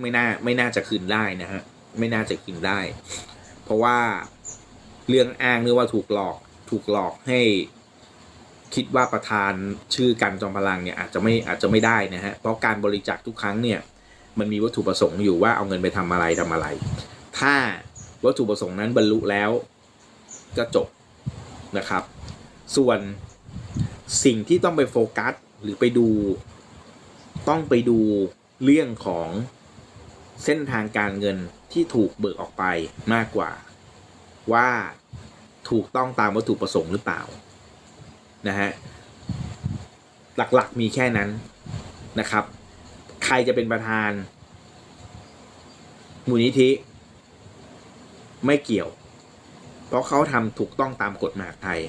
ไม่น่าไม่น่าจะคืนได้นะฮะไม่น่าจะคืนได้ เพราะว่าเรื่องอ้างหรือว่าถูกหลอกถูกหลอกให้คิดว่าประธานชื่อกันจอมพลังเนี่ยอาจจะไม่อาจจะไม่ได้นะฮะเพราะการบริจาคทุกครั้งเนี่ยมันมีวัตถุประสงค์อยู่ว่าเอาเงินไปทำอะไรทำอะไร ถ้าวัตถุประสงค์นั้นบรรลุแล้วก็จบนะครับ ส่วนสิ่งที่ต้องไปโฟกัสหรือไปดู ต้องไปดูเรื่องของ เส้นทางการเงินที่ถูกเบิกออกไปมากกว่า ว่าถูกต้องตามวัตถุประสงค์หรือเปล่านะฮะหลักๆมีแค่นั้นนะครับ ใครจะเป็นประธาน มูลนิธิ ไม่เกี่ยว เพราะเขาทำถูกต้องตามกฎหมายไทย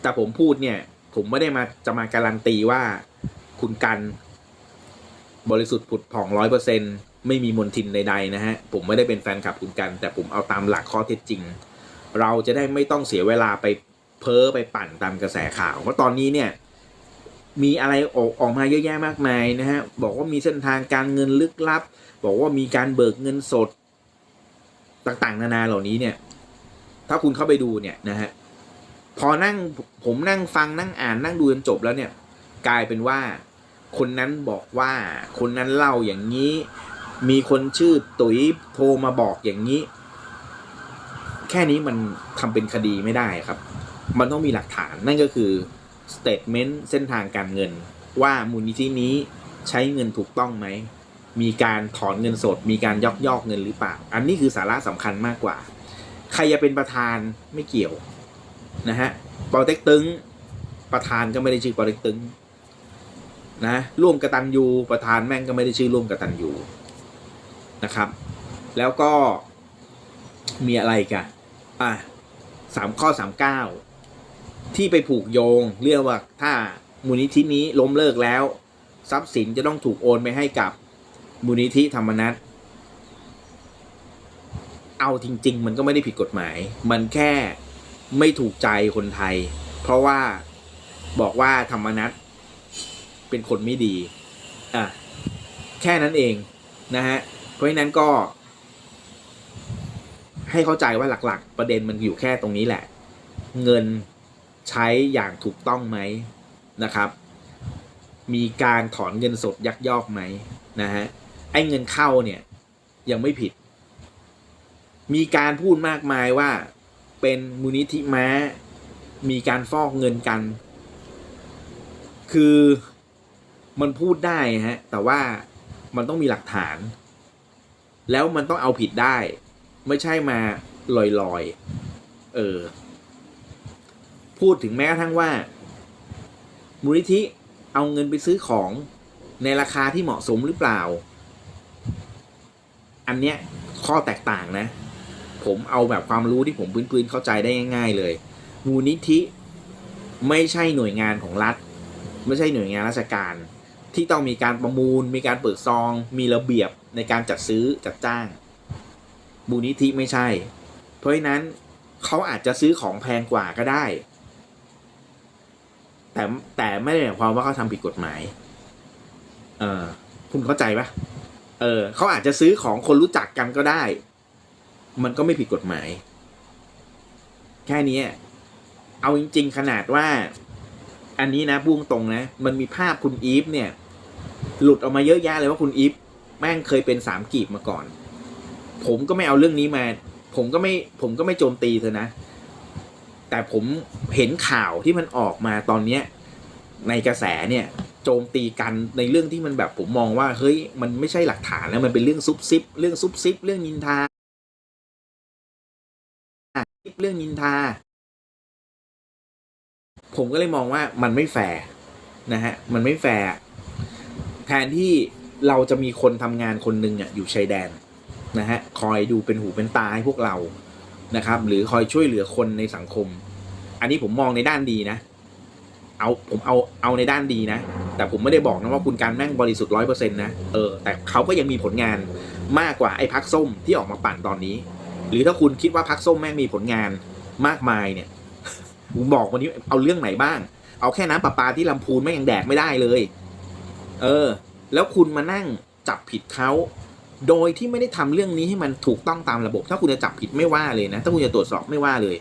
แต่ผมพูดเนี่ย ผมไม่ได้มาจะมาการันตีว่าคุณกัน บริสุทธิ์ผุดผ่องร้อยเปอร์เซ็นต์ ไม่มีมนทินใดๆนะฮะ ผมไม่ได้เป็นแฟนคลับคุณกัน แต่ผมเอาตามหลักข้อเท็จจริง เราจะได้ไม่ต้องเสียเวลาไปเพ้อไปปั่นตามกระแสข่าว เพราะตอนนี้เนี่ยมีอะไรออกออกมาเยอะแยะมากมายนะฮะ บอกว่ามีเส้นทางการเงินลึกลับ บอกว่ามีการเบิกเงินสด ต่างๆ นานาเหล่านี้เนี่ย ถ้าคุณเข้าไปดูเนี่ยนะฮะพอนั่งผมนั่งฟังนั่งอ่านนั่งดูจนจบแล้วเนี่ย กลายเป็นว่า คนนั้นบอกว่า คนนั้นเล่าอย่างนี้ มีคนชื่อตุ๋ยโทรมาบอกอย่างนี้ แค่นี้มันทำเป็นคดีไม่ได้ครับ มันต้องมีหลักฐานนั่นก็คือสเต t เมนต์เส้นทางการเงิน ว่ามูลนิธินี้ใช้เงินถูกต้องไหม มีการถอนเงินสด มีการยอกยอกเงินหรือเปล่า อันนี้คือสาระสำคัญมากกว่า ใครจะเป็นประธานไม่เกี่ยวนะฮะปอเต็กตึงประธานก็ไม่ได้ชื่อปอเต็กตึงนะร่วมกระตันยูประธานแม่งก็ไม่ได้ชื่อร่วมกระตันยู นะครับ แล้วก็มีอะไรกันอะสามข้อสามเก้าที่ไปผูกโยงเรียกว่าถ้ามูลนิธินี้ล้มเลิกแล้ว ทรัพย์สินจะต้องถูกโอนไปให้กับมูลนิธิธรรมนัตเอาจริง ๆ มันก็ไม่ได้ผิดกฎหมาย มันแค่ไม่ถูกใจคนไทย เพราะว่าบอกว่าธรรมนัตเป็นคนไม่ดี อะ แค่นั้นเองนะฮะ เพราะฉะนั้นก็ ให้เข้าใจว่าหลัก ๆ ประเด็นมันอยู่แค่ตรงนี้แหละ เงินใช้อย่างถูกต้องไหมนะครับ มีการถอนเงินสดยักยอกไหมนะฮะไอ้เงินเข้าเนี่ยยังไม่ผิด มีการพูดมากมายว่าเป็นมูลนิธิม้า มีการฟอกเงินกัน คือมันพูดได้ฮะ แต่ว่ามันต้องมีหลักฐาน แล้วมันต้องเอาผิดได้ ไม่ใช่มาลอยๆเออ พูดถึงแม้กระทั่งว่ามูลนิธิเอาเงินไปซื้อของในราคาที่เหมาะสมหรือเปล่า อันเนี้ยข้อแตกต่างนะ ผมเอาแบบความรู้ที่ผมพื้นๆเข้าใจได้ง่ายๆเลย มูลนิธิไม่ใช่หน่วยงานของรัฐ ไม่ใช่หน่วยงานราชการ ที่ต้องมีการประมูล มีการเปิดซอง มีระเบียบ ในการจัดซื้อจัดจ้างมูลนิธิไม่ใช่ เพราะฉะนั้นเขาอาจจะซื้อของแพงกว่าก็ได้ แต่แต่ไม่ได้หมายความว่าเขาทำผิดกฎหมาย เออคุณเข้าใจปะเออเขาอาจจะซื้อของคนรู้จักกันก็ได้ มันก็ไม่ผิดกฎหมาย แค่นี้เอาจริง ๆ ขนาดว่า อันนี้นะพุ่งตรงนะ มันมีภาพคุณอีฟเนี่ย หลุดออกมาเยอะแยะเลยว่าคุณอีฟ แม่งเคยเป็นสามกีบมาก่อน ผมก็ไม่เอาเรื่องนี้มา ผมก็ไม่ผมก็ไม่โจมตีเธอนะ แต่ผมเห็นข่าวที่มันออกมาตอนเนี้ยในกระแสเนี่ยโจมตีกันในเรื่องที่มันแบบผมมองว่าเฮ้ยมันไม่ใช่หลักฐานแล้วมันเป็นเรื่องซุบซิบเรื่องซุบซิบเรื่องนินทาเรื่องนินทา ผมก็เลยมองว่ามันไม่แฟร์นะฮะมันไม่แฟร์แทนที่ เราจะมีคนทำงานคนหนึ่งอะอยู่ชายแดนนะฮะคอยดูเป็นหูเป็นตาให้พวกเรานะครับ หรือคอยช่วยเหลือคนในสังคม อันนี้ผมมองในด้านดีนะ เอาผมเอาเอาในด้านดีนะ แต่ผมไม่ได้บอกนะว่าคุณการแม่งบริสุทธิ์ร้อยเปอร์เซ็นต์นะเออแต่เขาก็ยังมีผลงานมากกว่าไอ้พักส้มที่ออกมาปั่นตอนนี้ หรือถ้าคุณคิดว่าพักส้มแม่งมีผลงานมากมายเนี่ยผมบอกวันนี้เอาเรื่องไหนบ้าง เอาแค่น้ำประปาที่ลำพูนแม่งยังแดกไม่ได้เลย เออ แล้วคุณมานั่งจับผิดเขาโดยที่ไม่ได้ทำเรื่องนี้ให้มันถูกต้องตามระบบ ถ้าคุณจะจับผิดไม่ว่าเลยนะ ถ้าคุณจะตรวจสอบไม่ว่าเลย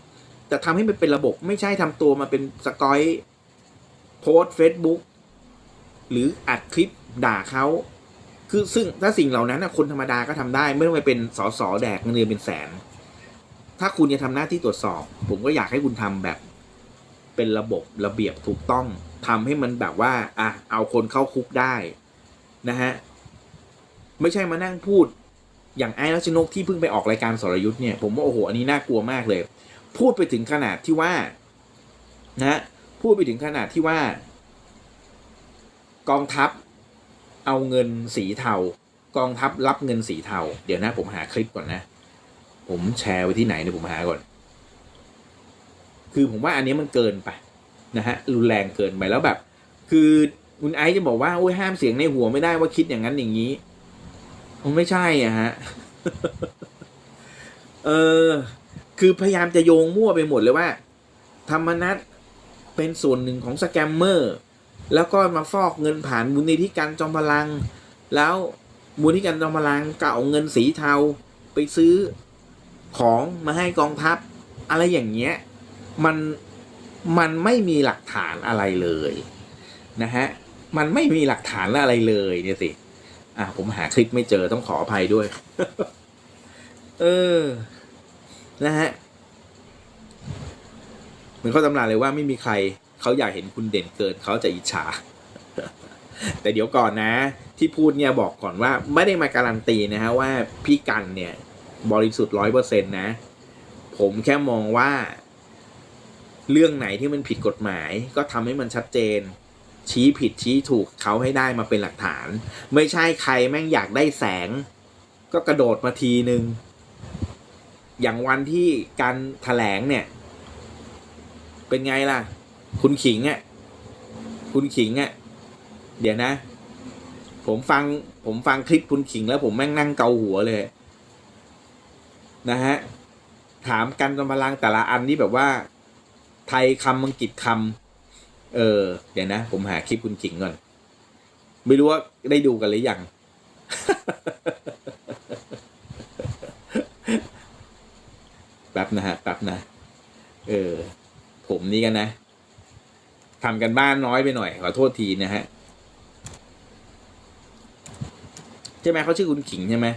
แต่ทำให้มันเป็นระบบไม่ใช่ทำตัวมาเป็นสกอยโพสเฟซบุ๊กหรืออัดคลิปด่าเขาคือซึ่งถ้าสิ่งเหล่านั้นนะคนธรรมดาก็ทำได้ ไม่ต้องไปเป็นสอสอแดกเงินเดือนเป็นแสน ถ้าคุณจะทำหน้าที่ตรวจสอบ ผมก็อยากให้คุณทำแบบ เป็นระบบระเบียบถูกต้องทำให้มันแบบว่าอะเอาคนเข้าคุกได้ นะฮะไม่ใช่มานั่งพูดอย่างไอ้รัชนกที่เพิ่งไปออกรายการสรยุทธ์เนี่ยผมว่าโอ้โหอันนี้น่ากลัวมากเลย พูดไปถึงขนาดที่ว่านะพูดไปถึงขนาดที่ว่า กองทัพเอาเงินสีเทา กองทัพรับเงินสีเทา เดี๋ยวนะผมหาคลิปก่อนนะ ผมแชร์ไว้ที่ไหนเนี่ยผมหาก่อน คือผมว่าอันนี้มันเกินไปนะฮะรุนแรงเกินไปแล้วแบบ คือ คุณไอซ์จะบอกว่าโอ้ยห้ามเสียงในหัวไม่ได้ว่าคิดอย่างนั้นอย่างนี้มันไม่ใช่อะฮะ เออ คือพยายามจะโยงมั่วไปหมดเลยว่า ธรรมนัตเป็นส่วนหนึ่งของสแกมเมอร์ แล้วก็มาฟอกเงินผ่านมูลนิธิการจอมพลัง แล้วมูลนิธิการจอมพลังก็เอาเงินสีเทาไปซื้อของมาให้กองทัพ อะไรอย่างเงี้ย มันมันไม่มีหลักฐานอะไรเลยนะฮะ มันไม่มีหลักฐานอะไรเลยเนี่ยสิอะผมหาคลิปไม่เจอต้องขออภัยด้วย เออ นะฮะเหมือนเขาตำราเลยว่าไม่มีใครเขาอยากเห็นคุณเด่นเกินเขาจะอิจฉา แต่เดี๋ยวก่อนนะ ที่พูดเนี่ยบอกก่อนว่า ไม่ได้มาการันตีนะฮะว่าพี่กันเนี่ย บริสุทธิ์ร้อยเปอร์เซ็นต์นะ ผมแค่มองว่า เรื่องไหนที่มันผิดกฎหมาย ก็ทำให้มันชัดเจน ชี้ผิดชี้ถูกเขาให้ได้มาเป็นหลักฐาน ไม่ใช่ใครแม่งอยากได้แสง ก็กระโดดมาทีนึง อย่างวันที่การแถลงเนี่ย เป็นไงล่ะ คุณขิงอะ่ะคุณขิงอะ่ะเดี๋ยวนะ ผมฟังผมฟังคลิปคุณขิงแล้วผมแม่งนั่งเกาหัวเลย นะฮะถามกันกำลังแต่ละอันนี่แบบว่า ไทยคำอังกฤษคำ เออ เดี๋ยวนะ ผมหาคลิปคุณขิงก่อน ไม่รู้ว่าได้ดูกันหรือยัง แป๊บนะฮะ แป๊บนะ เออ ผมนี่กันนะทำกันบ้านน้อยไปหน่อย ขอโทษทีนะฮะ ใช่ไหมเขาชื่อคุณขิงใช่ไหม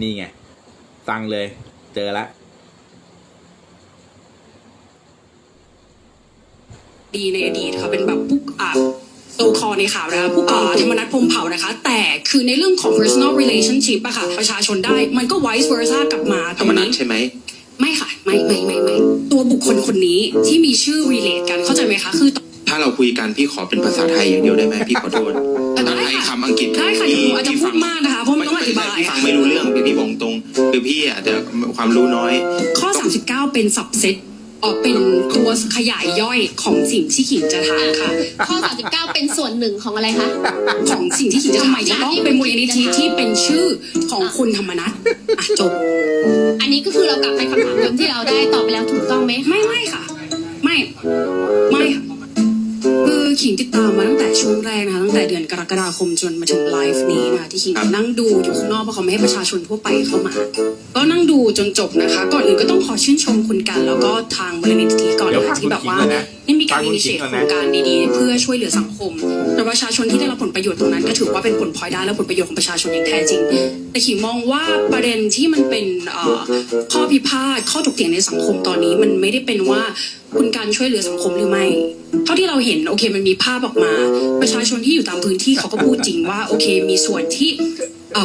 นี่ไงฟังเลย เจอละดีในอดีตค่ะเป็นแบบปุ๊กอะโตคอในข่าวนะคะผู้อ่าธรรมนัฐพรหมเผ่านะคะ แต่คือในเรื่องของ personal relationship อะค่ะ ประชาชนได้มันก็ vice versa กลับมาธรรมนัตใช่ไหมไม่ค่ะ ไม่ไม่ไม่ไม่ตัวบุคคลคนนี้ที่มีชื่อ relate กันเข้าใจไหมคะ คือ ถ้าเราคุยกันพี่ขอเป็นภาษาไทยอย่างเดียวได้ไหมพี่ขอโทษได้ถ้าค่ะไทยคำอังกฤษได้ค่ะเดี๋ยวหนูอาจจะพี่พูฟัดมากนะคะเพราะมันต้องอธิบายพี่ฟังไม่รู้เรื่องพี่พี่บอกตรงคือพี่อาจจะความรู้น้อย ข้อ 39 เป็น subset ออกเป็นตัวขยายย่อยของสิ่งที่ขิงจะถามค่ะ ข้อ 39 เป็นส่วนหนึ่งของอะไรคะ ของสิ่งที่ขิงจะทำไมจะต้องเป็นมูลนิธิที่เป็นชื่อของคุณธรรมนัฐอะจบ อันนี้ก็คือเรากลับไปคำถามเดิมที่เราได้ตอบไปแล้วถูกต้องไหม ไม่ไม่ค่ะ ไม่ ไม่ค่ะ ขิงติดตามมาตั้งแต่ช่วงแรกนะคะตั้งแต่เดือนกรกฎาคมจนมาถึงไลฟ์นี้นะคะที่ขิงนั่งดูอยู่ข้างนอกเพราะเขาไม่ให้ประชาชนทั่วไปเข้ามา ก็นั่งดูจนจบนะคะ ก่อนอื่นก็ต้องขอชื่นชมคุณกัน แล้วก็ทางมูลนิธิก่อนนะคะที่แบบว่าคุณขิงก่อนนะได้มีการฟังอิคุณนิเชขิงตก่อนโครงการดีๆ เพื่อช่วยเหลือสังคมแต่ประชาชนที่ได้รับผลประโยชน์ตรงนั้น ก็ถือว่าเป็นผลพลอยได้และผลประโยชน์ของประชาชนอย่างแท้จริง แต่ขิงมองว่าประเด็นที่มันเป็นข้อพิพาทข้อถกเถียงในสังคมตอนนี้มันไม่ได้เป็นว่า คุณการช่วยเหลือสังคมหรือไม่ เท่าที่เราเห็นโอเคมันมีภาพออกมา ประชาชนที่อยู่ตามพื้นที่เขาก็พูดจริงว่าโอเค มีส่วนที่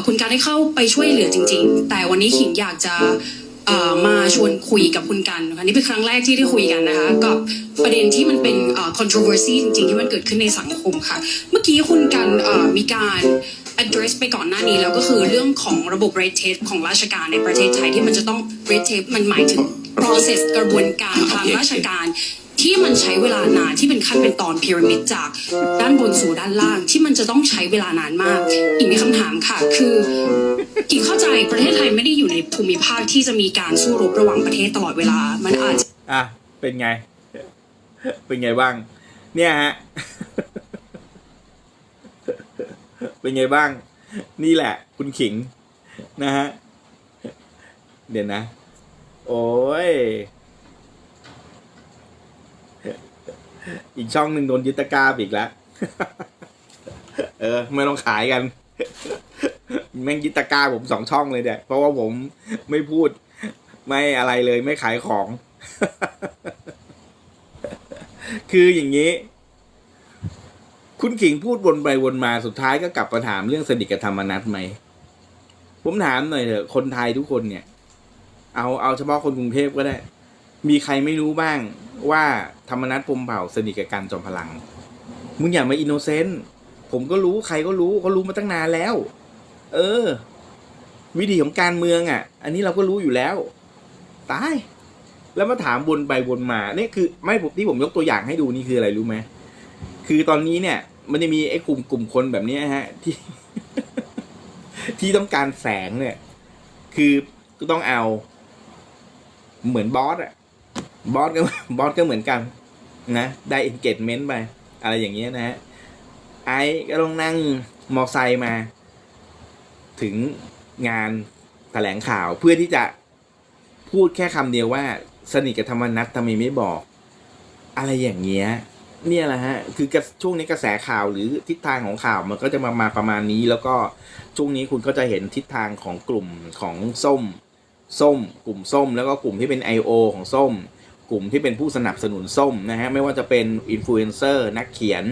คุณการได้เข้าไปช่วยเหลือจริง ๆ แต่วันนี้ขิงอยากจะมาชวนคุยกับคุณกันนะคะนี่เป็นครั้งแรกที่ได้คุยกันนะคะกับประเด็นที่มันเป็น controversy จริงๆ ที่มันเกิดขึ้นในสังคมค่ะ เมื่อกี้คุณกันมีการ address ไปก่อนหน้านี้แล้วก็คือเรื่องของระบบ red tape ของราชการในประเทศไทยที่มันจะต้อง red tape มันหมายถึง process กระบวนการทางราชการที่มันใช้เวลานานที่เป็นขั้นเป็นตอนพีระมิดจากด้านบนสู่ด้านล่าง ที่มันจะต้องใช้เวลานานมาก อีกมีคำถามค่ะ คือกิ่งเข้าใจประเทศไทยไม่ได้อยู่ในภูมิภาคที่จะมีการสู้รบระหว่างประเทศตลอดเวลา มันอาจจะอะเป็นไง เป็นไงบ้าง เนี่ยฮะเป็นไงบ้าง นี่แหละ คุณขิง นะฮะ เดี๋ยวนะ โอ้ย อีกช่องหนึ่งโดนยึดตะกร้าไปอีกแล้ว เออ ไม่ต้องขายกัน แม่งยึดตะกร้าผมสองช่องเลยเนี่ย เพราะว่าผมไม่พูด ไม่อะไรเลยไม่ขายของ คืออย่างนี้ คุณขิงพูดวนไปวนมาสุดท้ายก็กลับมาถามเรื่องสนิทกับธรรมนัตไหม ผมถามหน่อยเถอะคนไทยทุกคนเนี่ย เอาเอาเฉพาะคนกรุงเทพก็ได้ มีใครไม่รู้บ้างว่าธรรมนัตพรมเผ่าสนิทกับการจอมพลัง มึงอย่ามาอินโนเซนต์ผมก็รู้ใครก็รู้เขารู้มาตั้งนานแล้ว เออ วิธีของการเมืองอะ อันนี้เราก็รู้อยู่แล้ว ตาย แล้วมาถามวนไปวนมาเนี่ยคือ ไม่ผมที่ผมยกตัวอย่างให้ดูนี่คืออะไรรู้ไหมคือตอนนี้เนี่ย มันจะมีไอ้กลุ่มกลุ่มคนแบบนี้ฮะ ที่ ที่ต้องการแสงเนี่ย คือก็ต้องเอา เหมือนบอสอะบอสก็บอสก็เหมือนกัน นะได้ engagement ไป อะไรอย่างเงี้ยนะฮะไอ้ก็ต้องนั่งมอไซค์มา ถึงงานแถลงข่าวเพื่อที่จะพูดแค่คำเดียวว่า สนิทกับธรรมนัตทำไมไม่บอก อะไรอย่างเงี้ยเนี่ยแหละฮะ คือช่วงนี้กระแสข่าวหรือทิศทางของข่าวมันก็จะมามาประมาณนี้ แล้วก็ช่วงนี้คุณก็จะเห็นทิศทางของกลุ่มของส้ม ส้ม กลุ่มส้ม แล้วก็กลุ่มที่เป็น I.O. ของส้ม กลุ่มที่เป็นผู้สนับสนุนส้มนะฮะ ไม่ว่าจะเป็นอินฟลูเอนเซอร์นักเขียน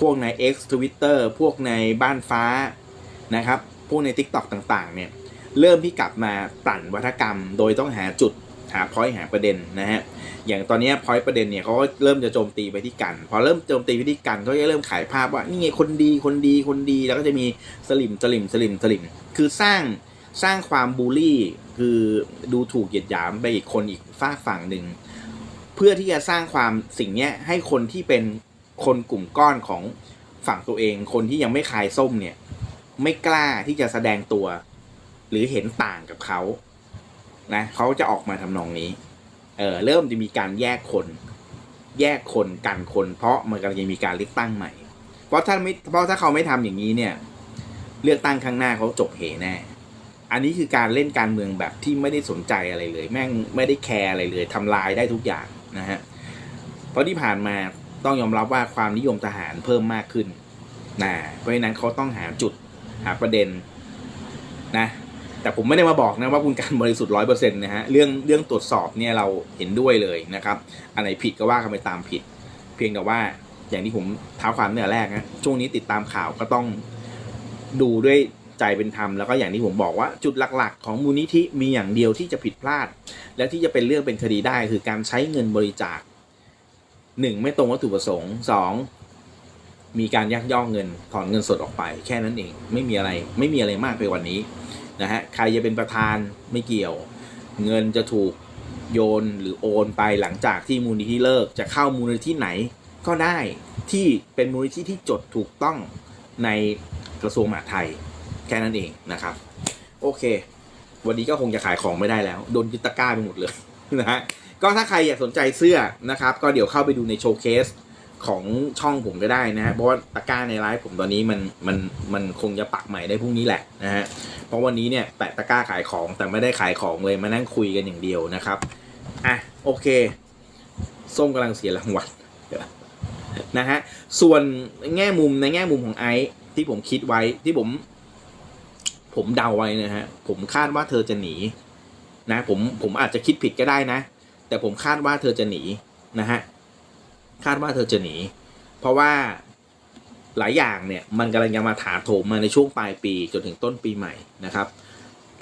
พวกใน X Twitter พวกในบ้านฟ้านะครับ พวกใน TikTok ต่างๆ เนี่ย เริ่มที่กลับมาปั่นวัฒกรรม โดยต้องหาจุดหาพอยหาประเด็นนะฮะ อย่างตอนนี้พอยประเด็นเนี่ยเขาก็เริ่มจะโจมตีไปที่กัน พอเริ่มโจมตีไปที่กันเขาจะเริ่มขายภาพว่านี่ไงคนดีคนดีคนดี แล้วก็จะมีสลิมสลิมสลิมสลิม คือสร้างสร้างความบูลลี่ คือดูถูกเหยียดหยามไปอีกคนอีกฝากฝั่งหนึ่ง เพื่อที่จะสร้างความสิ่งเนี้ยให้คนที่เป็นคนกลุ่มก้อนของฝั่งตัวเอง คนที่ยังไม่คลายส้มเนี่ย ไม่กล้าที่จะแสดงตัว หรือเห็นต่างกับเขานะเขาจะออกมาทำนองนี้ เออเริ่มจะมีการแยกคน แยกคนกันคน เพราะมันกำลังจะมีการเลือกตั้งใหม่ เพราะถ้าไม่เพราะถ้าเขาไม่ทำอย่างนี้เนี่ย เลือกตั้งข้างหน้าเขาจบเหแน่ อันนี้คือการเล่นการเมืองแบบที่ไม่ได้สนใจอะไรเลย แม่งไม่ได้แคร์อะไรเลยทำลายได้ทุกอย่างนะฮะเพราะที่ผ่านมาต้องยอมรับว่าความนิยมทหารเพิ่มมากขึ้นนะเพราะฉะนั้นเขาต้องหาจุดหาประเด็นนะแต่ผมไม่ได้มาบอกนะว่าคุณการบริสุทธิ์ร้อยเปอร์เซ็นต์นะฮะเรื่องเรื่องตรวจสอบเนี่ยเราเห็นด้วยเลยนะครับอันไหนผิดก็ว่ากันไปตามผิด เพียงแต่ว่าอย่างที่ผมท้าความเนี่ยแรกนะช่วงนี้ติดตามข่าวก็ต้องดูด้วย ใจเป็นธรรมแล้วก็อย่างที่ผมบอกว่าจุดหลักๆ ของมูลนิธิมีอย่างเดียวที่จะผิดพลาด และที่จะเป็นเรื่องเป็นคดีได้คือการใช้เงินบริจาคหนึ่งไม่ตรงวัตถุประสงค์สองมีการยักยอกเงินถอนเงินสดออกไป แค่นั้นเองไม่มีอะไรไม่มีอะไรมากไปว่านี้นะฮะใครจะเป็นประธานไม่เกี่ยว เงินจะถูกโยนหรือโอนไปหลังจากที่มูลนิธิเลิกจะเข้ามูลนิธิไหนก็ได้ที่เป็นมูลนิธิที่จดถูกต้องในกระทรวงมหาดไทย แค่นั้นเองนะครับ โอเค วันนี้ก็คงจะขายของไม่ได้แล้ว โดนยึดตะกร้าไปหมดเลยนะฮะก็ถ้าใครอยากสนใจเสื้อนะครับ ก็เดี๋ยวเข้าไปดูในโชว์เคสของช่องผมก็ได้นะฮะเพราะว่าตะกร้าในไลฟ์ผมตอนนี้มันมันมันคงจะปักใหม่ได้พรุ่งนี้แหละนะฮะเพราะวันนี้เนี่ยแปะตะกร้าขายของแต่ไม่ได้ขายของเลยมานั่งคุยกันอย่างเดียวนะครับอะโอเคส้มกำลังเสียรางวัลนะฮะส่วนแง่มุมในแง่มุมของไอซ์ที่ผมคิดไว้ที่ผม ผมเดาไว้นะฮะ ผมคาดว่าเธอจะหนี นะ ผมผมอาจจะคิดผิดก็ได้นะ แต่ผมคาดว่าเธอจะหนีนะฮะคาดว่าเธอจะหนี เพราะว่าหลายอย่างเนี่ยมันกำลังจะมาถาโถมมาในช่วงปลายปีจนถึงต้นปีใหม่นะครับ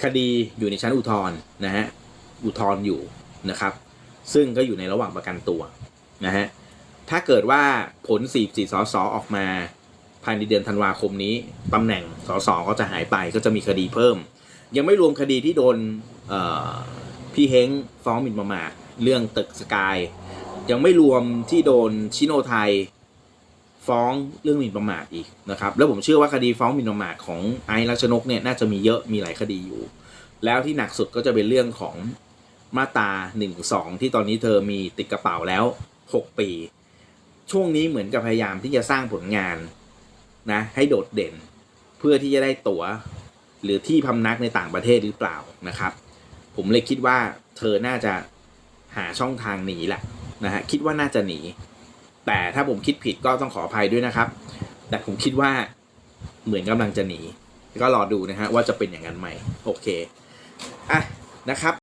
คดีอยู่ในชั้นอุทธรณ์นะฮะอุทธรณ์อยู่นะครับ ซึ่งก็อยู่ในระหว่างประกันตัวนะฮะถ้าเกิดว่าผล4 4สสออกมา ภายในเดือนธันวาคมนี้ตำแหน่งสสก็จะหายไปก็จะมีคดีเพิ่ม ยังไม่รวมคดีที่โดนพี่เฮงฟ้องหมิ่นประมาทเรื่องตึกสกาย ยังไม่รวมที่โดนชิโนไทยฟ้องเรื่องหมิ่นประมาทอีกนะครับ แล้วผมเชื่อว่าคดีฟ้องหมิ่นประมาทของไอซ์รัชนกเนี่ยน่าจะมีเยอะมีหลายคดีอยู่ แล้วที่หนักสุดก็จะเป็นเรื่องของมาตรา1 2ที่ตอนนี้เธอมีติดกระเป๋าแล้ว 6 ปี ช่วงนี้เหมือนกับพยายามที่จะสร้างผลงาน นะให้โดดเด่น เพื่อที่จะได้ตั๋ว หรือที่พำนักในต่างประเทศหรือเปล่านะครับ ผมเลยคิดว่าเธอน่าจะหาช่องทางหนีแหละนะฮะคิดว่าน่าจะหนี แต่ถ้าผมคิดผิดก็ต้องขออภัยด้วยนะครับ แต่ผมคิดว่าเหมือนกำลังจะหนี ก็รอดูนะฮะว่าจะเป็นอย่างนั้นไหมโอเคอะนะครับ